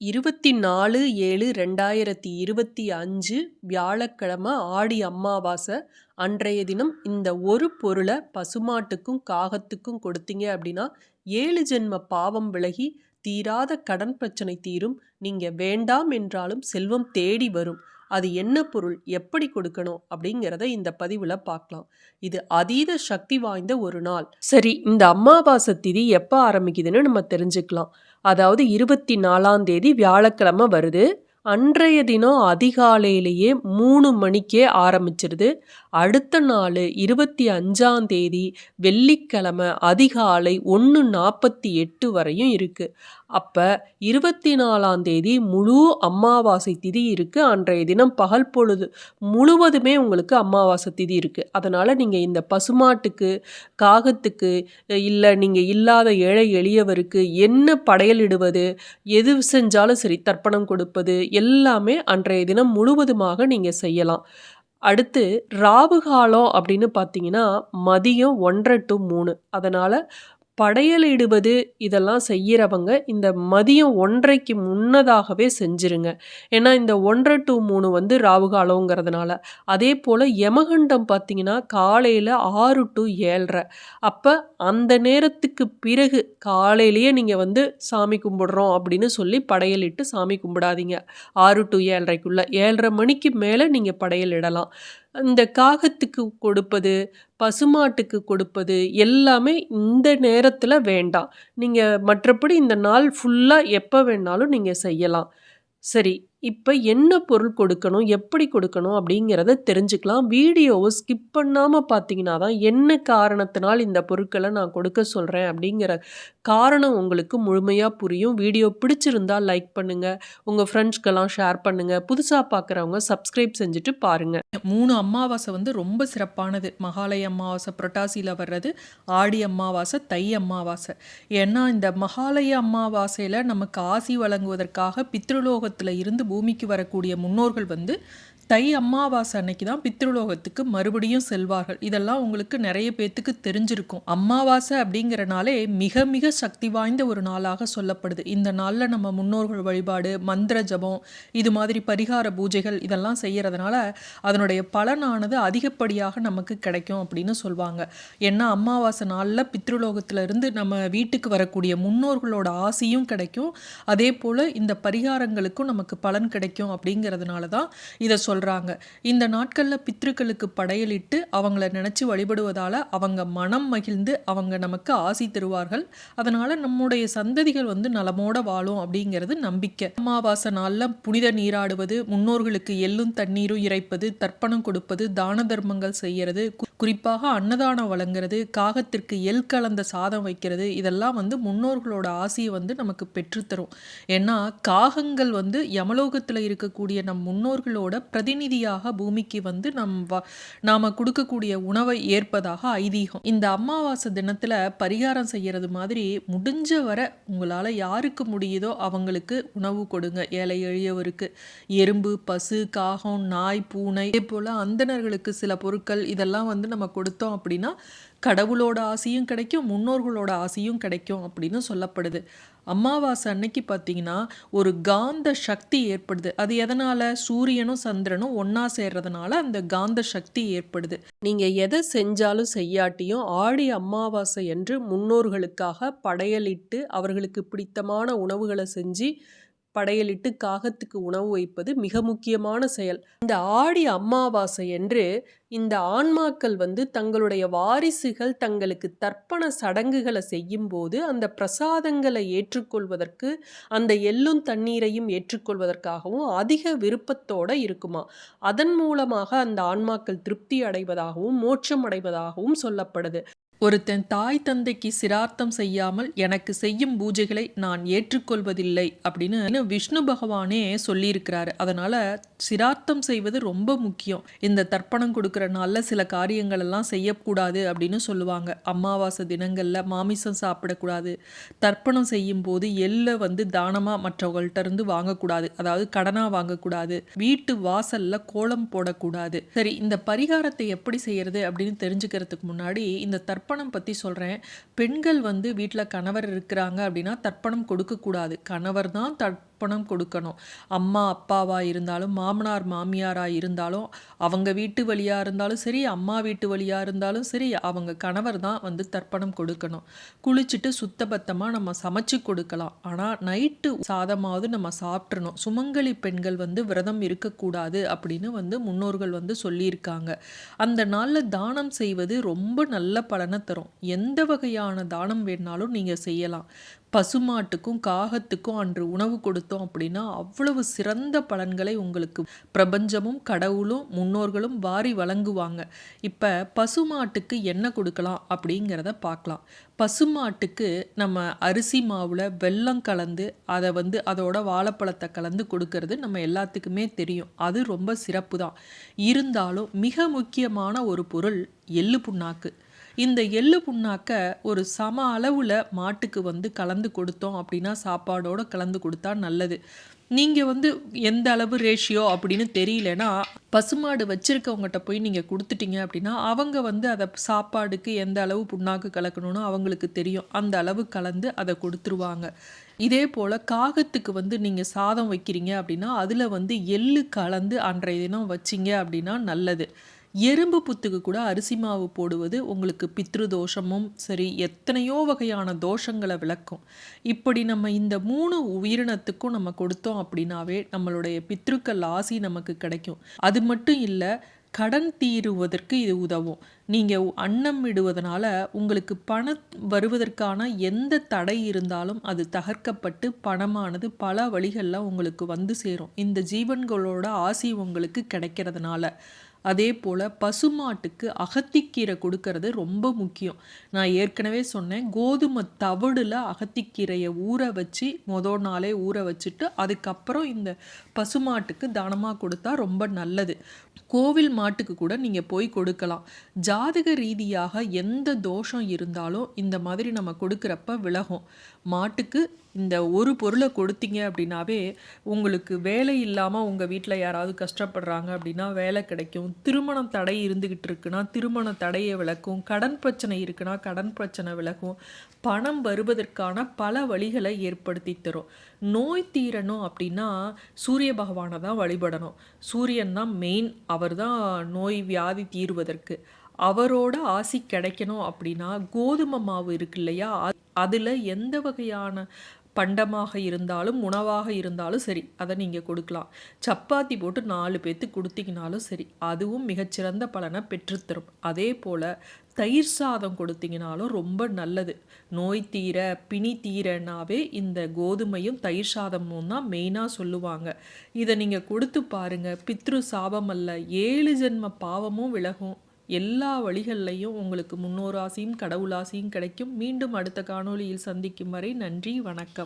இருபத்தி நாலு ஏழு ரெண்டாயிரத்தி இருபத்தி அஞ்சு வியாழக்கிழமை ஆடி அமாவாசை அன்றைய தினம் இந்த ஒரு பொருளை பசுமாட்டுக்கும் காகத்துக்கும் கொடுத்தீங்க அப்படின்னா ஏழு ஜென்ம பாவம் விலகி தீராத கடன் பிரச்சனை தீரும். நீங்கள் வேண்டாம் என்றாலும் செல்வம் தேடி வரும். அது என்ன பொருள் எப்படி கொடுக்கணும் அப்படிங்கிறத இந்த பதிவில் பார்க்கலாம். இது அதீத சக்தி வாய்ந்த ஒரு நாள். சரி இந்த அமாவாசை திதி எப்போ ஆரம்பிக்குதுன்னு நம்ம தெரிஞ்சுக்கலாம். அதாவது இருபத்தி நாலாம் தேதி வியாழக்கிழமை வருது. அன்றைய தினம் அதிகாலையிலேயே மூணு மணிக்கே ஆரம்பிச்சிருது. அடுத்த நாள் இருபத்தி அஞ்சாம் தேதி வெள்ளிக்கிழமை அதிகாலை ஒன்று நாற்பத்தி எட்டு வரையும் இருக்குது அப்போ இருபத்தி நாலாம் தேதி முழு அமாவாசை திதி இருக்குது அன்றைய தினம் பகல் பொழுது முழுவதுமே உங்களுக்கு அமாவாசை திதி இருக்குது அதனால் நீங்கள் இந்த பசுமாட்டுக்கு காகத்துக்கு இல்லை நீங்கள் இல்லாத ஏழை எளியவருக்கு என்ன படையலிடுவது எது செஞ்சாலும் சரி தர்ப்பணம் கொடுப்பது எல்லாமே அன்றைய தினம் முழுவதுமாக நீங்கள் செய்யலாம். அடுத்து ராவு காலம் அப்படின்னு பார்த்தீங்கன்னா மதியம் ஒன்றரை டு மூணு. அதனால் படையலிடுவது இதெல்லாம் செய்கிறவங்க இந்த மதியம் ஒன்றைக்கு முன்னதாகவே செஞ்சுருங்க. ஏன்னா இந்த ஒன்றரை டு மூணு வந்து ராவுகாலங்கிறதுனால. அதே போல் யமகண்டம் பார்த்திங்கன்னா காலையில் ஆறு டு ஏழரை. அப்போ அந்த நேரத்துக்கு பிறகு காலையிலேயே நீங்கள் வந்து சாமி கும்பிட்றோம் அப்படின்னு சொல்லி படையலிட்டு சாமி கும்பிடாதீங்க. ஆறு டு ஏழரைக்குள்ளே. ஏழரை மணிக்கு மேலே நீங்கள் படையல் இடலாம் இந்த காகத்துக்கு கொடுப்பது பசுமாட்டுக்கு கொடுப்பது எல்லாமே இந்த நேரத்தில் வேண்டாம். நீங்கள் மற்றபடி இந்த நாள் ஃபுல்லாக எப்போ வேணாலும் நீங்கள் செய்யலாம். சரி இப்போ என்ன பொருள் கொடுக்கணும் எப்படி கொடுக்கணும் அப்படிங்கிறத தெரிஞ்சுக்கலாம். வீடியோவை ஸ்கிப் பண்ணாமல் பார்த்தீங்கன்னா தான் என்ன காரணத்தினால் இந்த பொருட்களை நான் கொடுக்க சொல்கிறேன் அப்படிங்கிற காரணம் உங்களுக்கு முழுமையாக புரியும். வீடியோ பிடிச்சிருந்தால் லைக் பண்ணுங்கள் உங்கள் ஃப்ரெண்ட்ஸ்க்கெல்லாம் ஷேர் பண்ணுங்கள் புதுசாக பார்க்குறவங்க சப்ஸ்கிரைப் செஞ்சுட்டு பாருங்கள் மூணு அமாவாசை வந்து ரொம்ப சிறப்பானது. மகாலய அமாவாசை புரட்டாசியில் வர்றது ஆடி அமாவாசை தை அமாவாசை ஏன்னா இந்த மகாலய அமாவாசையில் நமக்கு ஆசி வழங்குவதற்காக பித்ருலோகத்தில் இருந்து பூமிக்கு வரக்கூடிய முன்னோர்கள் வந்து தை அமாவாசை அன்னைக்கு தான் பித்ருலோகத்துக்கு மறுபடியும் செல்வார்கள். இதெல்லாம் உங்களுக்கு நிறைய பேத்துக்கு தெரிஞ்சிருக்கும். அமாவாசை அப்படிங்கிறனாலே மிக மிக சக்தி வாய்ந்த ஒரு நாளாக சொல்லப்படுது. இந்த நாளில் நம்ம முன்னோர்கள் வழிபாடு மந்திர ஜபம் இது மாதிரி பரிகார பூஜைகள் இதெல்லாம் செய்கிறதுனால அதனுடைய பலனானது அதிகப்படியாக நமக்கு கிடைக்கும் அப்படின்னு சொல்லுவாங்க ஏன்னா அமாவாசை நாளில் பித்ருலோகத்துல இருந்து நம்ம வீட்டுக்கு வரக்கூடிய முன்னோர்களோட ஆசையும் கிடைக்கும். அதே போல் இந்த பரிகாரங்களுக்கும் நமக்கு பலன் கிடைக்கும் அப்படிங்கிறதுனால தான் இதை சொல்ல சொல்கிறாங்க இந்த நாட்களில் பித்ருக்களுக்கு படையலிட்டு அவங்கள நினச்சி வழிபடுவதால் அவங்க மனம் மகிழ்ந்து அவங்க நமக்கு ஆசி தருவார்கள். அதனால் நம்முடைய சந்ததிகள் வந்து நலமோட வாழும் அப்படிங்கிறது நம்பிக்கை. அமாவாசை நாளில் புனித நீராடுவது முன்னோர்களுக்கு எள்ளும் தண்ணீரும் இறைப்பது தர்ப்பணம் கொடுப்பது தான தர்மங்கள் செய்கிறது குறிப்பாக அன்னதானம் வழங்குறது காகத்திற்கு எல் கலந்த சாதம் வைக்கிறது இதெல்லாம் வந்து முன்னோர்களோட ஆசையை வந்து நமக்கு பெற்றுத்தரும். ஏன்னா காகங்கள் வந்து யமலோகத்தில் இருக்கக்கூடிய நம் முன்னோர்களோட பிரதிநிதியாக பூமிக்கு வந்து நம் வ நாம் கொடுக்கக்கூடிய உணவை ஏற்பதாக ஐதீகம். இந்த அமாவாசை தினத்தில் பரிகாரம் செய்கிறது மாதிரி முடிஞ்ச வர உங்களால் யாருக்கு முடியுதோ அவங்களுக்கு உணவு கொடுங்க. ஏழை எளியவருக்கு. எறும்பு பசு காகம் நாய் பூனை இதே போல் அந்தணர்களுக்கு சில பொருட்கள் இதெல்லாம் வந்து நம்ம கொடுத்தோம் அப்படின்னா கடவுளோட ஆசையும் கிடைக்கும் முன்னோர்களோட ஆசையும் கிடைக்கும் அப்படின்னு சொல்லப்படுது. அமாவாசை அன்னைக்கு பார்த்தீங்கன்னா ஒரு காந்த சக்தி ஏற்படுது. அது எதனால்? சூரியனும் சந்திரனும் ஒன்றா சேர்றதுனால அந்த காந்த சக்தி ஏற்படுது. நீங்கள் எதை செஞ்சாலும் செய்யாட்டியும் ஆடி அமாவாசை என்று முன்னோர்களுக்காக படையலிட்டு அவர்களுக்கு பிடித்தமான உணவுகளை செஞ்சு படையலிட்டு காகத்துக்கு உணவு வைப்பது மிக முக்கியமான செயல். இந்த ஆடி அமாவாசை என்று இந்த ஆன்மாக்கள் வந்து தங்களுடைய வாரிசுகள் தங்களுக்கு தர்ப்பண சடங்குகளை செய்யும்போது அந்த பிரசாதங்களை ஏற்றுக்கொள்வதற்கு அந்த எள்ளும் தண்ணீரையும் ஏற்றுக்கொள்வதற்காகவும் அதிக விருப்பத்தோடு இருக்குமா. அதன் மூலமாக அந்த ஆன்மாக்கள் திருப்தி அடைவதாகவும் மோட்சம் அடைவதாகவும் சொல்லப்படுது. ஒருத்தன் தாய் தந்தைக்கு சிரார்த்தம் செய்யாமல் எனக்கு செய்யும் பூஜைகளை நான் ஏற்றுக்கொள்வதில்லை அப்படின்னு விஷ்ணு பகவானே சொல்லியிருக்கிறாரு. அதனால சிரார்த்தம் செய்வது ரொம்ப முக்கியம். இந்த தர்ப்பணம் கொடுக்குற நாளில் சில காரியங்கள் எல்லாம் செய்யக்கூடாது அப்படின்னு சொல்லுவாங்க. அமாவாசை தினங்களில் மாமிசம் சாப்பிடக்கூடாது. தர்ப்பணம் செய்யும் போது எல்லை வந்து தானமாக மற்றவங்கள்ட்ட இருந்து வாங்கக்கூடாது. அதாவது கடனாக வாங்கக்கூடாது. வீட்டு வாசல்ல கோலம் போடக்கூடாது. சரி இந்த பரிகாரத்தை எப்படி செய்யறது அப்படின்னு தெரிஞ்சுக்கிறதுக்கு முன்னாடி இந்த தர்ப்ப தர்ப்பணம் பற்றி சொல்கிறேன் பெண்கள் வந்து வீட்டில் கணவர் இருக்கிறாங்க அப்படின்னா தர்ப்பணம் கொடுக்கக்கூடாது. கணவர் தான் தட் தர்ப்பணம் கொடுக்கணும். அம்மா அப்பாவாக இருந்தாலும் மாமனார் மாமியாராக இருந்தாலும் அவங்க வீட்டு வழியாக இருந்தாலும் சரி அம்மா வீட்டு வழியாக இருந்தாலும் சரி அவங்க கணவர் தான் வந்து தர்ப்பணம் கொடுக்கணும். குளிச்சுட்டு சுத்தபத்தமாக நம்ம சமைச்சு கொடுக்கலாம். ஆனால் நைட்டு சாதமாவது நம்ம சாப்பிட்றணும் சுமங்கலி பெண்கள் வந்து விரதம் இருக்கக்கூடாது அப்படின்னு வந்து முன்னோர்கள் வந்து சொல்லியிருக்காங்க. அந்த நாளில் தானம் செய்வது ரொம்ப நல்ல பலனை தரும். எந்த வகையான தானம் வேணாலும் நீங்கள் செய்யலாம். பசுமாட்டுக்கும் காகத்துக்கும் அன்று உணவு கொடுத்து கொடுத்தோம் அப்படின்னா அவ்வளவு சிறந்த பலன்களை உங்களுக்கு பிரபஞ்சமும் கடவுளும் முன்னோர்களும் வாரி வழங்குவாங்க. இப்போ பசுமாட்டுக்கு என்ன கொடுக்கலாம் அப்படிங்கிறத பார்க்கலாம். பசுமாட்டுக்கு நம்ம அரிசி மாவில் வெல்லம் கலந்து அதை வந்து அதோட வாழைப்பழத்தை கலந்து கொடுக்கறது நம்ம எல்லாத்துக்குமே தெரியும். அது ரொம்ப சிறப்பு தான் இருந்தாலும் மிக முக்கியமான ஒரு பொருள் எள்ளு புண்ணாக்கு. இந்த எள்ளு புண்ணாக்க ஒரு சம அளவில் மாட்டுக்கு வந்து கலந்து கொடுத்தோம் அப்படின்னா சாப்பாடோடு கலந்து கொடுத்தா நல்லது. நீங்கள் வந்து எந்த அளவு ரேஷியோ அப்படின்னு தெரியலனா பசுமாடு வச்சுருக்கவங்ககிட்ட போய் நீங்கள் கொடுத்துட்டீங்க அப்படின்னா அவங்க வந்து அதை சாப்பாடுக்கு எந்த அளவு புண்ணாக்கு கலக்கணும்னு அவங்களுக்கு தெரியும். அந்த அளவு கலந்து அதை கொடுத்துருவாங்க. இதே போல் காகத்துக்கு வந்து நீங்கள் சாதம் வைக்கிறீங்க அப்படின்னா அதில் வந்து எள்ளு கலந்து அன்றைய தினம் வச்சிங்க அப்படின்னா நல்லது. எறும்பு புத்துக்கு கூட அரிசி மாவு போடுவது உங்களுக்கு பித்ரு தோஷமும் சரி எத்தனையோ வகையான தோஷங்களை விளக்கும். இப்படி நம்ம இந்த மூணு உயிரினத்துக்கும் நம்ம கொடுத்தோம் அப்படின்னாவே நம்மளுடைய பித்ருக்கள் ஆசி நமக்கு கிடைக்கும். அது மட்டும் இல்லை கடன் தீருவதற்கு இது உதவும். நீங்கள் அன்னம் விடுவதனால உங்களுக்கு பணம் வருவதற்கான எந்த தடை இருந்தாலும் அது தகர்க்கப்பட்டு பணமானது பல வழிகளில் உங்களுக்கு வந்து சேரும். இந்த ஜீவன்களோட ஆசி உங்களுக்கு கிடைக்கிறதுனால. அதே போல் பசுமாட்டுக்கு அகத்திக்கீரை கொடுக்கறது ரொம்ப முக்கியம். நான் ஏற்கனவே சொன்னேன் கோதுமை தவிடில் அகத்திக்கீரையை ஊற வச்சு மொதல் நாளே ஊற வச்சுட்டு அதுக்கப்புறம் இந்த பசுமாட்டுக்கு தானமாக கொடுத்தா ரொம்ப நல்லது. கோவில் மாட்டுக்கு கூட நீங்கள் போய் கொடுக்கலாம். ஜாதக ரீதியாக எந்த தோஷம் இருந்தாலும் இந்த மாதிரி நம்ம கொடுக்குறப்ப விலகும். மாட்டுக்கு இந்த ஒரு பொருளை கொடுத்தீங்க அப்படின்னாவே உங்களுக்கு வேலை இல்லாமல் உங்கள் வீட்டில் யாராவது கஷ்டப்படுறாங்க அப்படின்னா வேலை கிடைக்கும். திருமணம் தடை இருந்துக்கிட்டு இருக்குன்னா திருமண தடையை விளக்கும். கடன் பிரச்சனை இருக்குன்னா கடன் பிரச்சனை விளக்கும். பணம் வருவதற்கான பல வழிகளை ஏற்படுத்தி தரும். நோய் தீரணும் அப்படின்னா சூரிய பகவானை தான் வழிபடணும். சூரியன் தான் மெயின் அவர் தான் நோய் வியாதி தீர்வதற்கு. அவரோட ஆசி கிடைக்கணும் அப்படின்னா கோதுமை மாவு இருக்கு இல்லையா? அதில் எந்த வகையான பண்டமாக இருந்தாலும் உணவாக இருந்தாலும் சரி அதை நீங்கள் கொடுக்கலாம். சப்பாத்தி போட்டு நாலு பேர்த்து கொடுத்தீங்கனாலும் சரி அதுவும் மிகச்சிறந்த பலனை பெற்றுத்தரும். அதே போல் தயிர் சாதம் கொடுத்தீங்கனாலும் ரொம்ப நல்லது. நோய் தீர பிணி தீரனாவே இந்த கோதுமையும் தயிர் சாதமும் தான் மெயினாக சொல்லுவாங்க. இதை நீங்கள் கொடுத்து பாருங்கள் பித்ரு சாபம் அல்ல ஏழு ஜென்ம பாவமும் விலகும். எல்லா வழிகள்லையும் உங்களுக்கு முன்னோராசியும் கடவுளாசியும் கிடைக்கும். மீண்டும் அடுத்த காணொளியில் சந்திக்கும் வரை நன்றி வணக்கம்.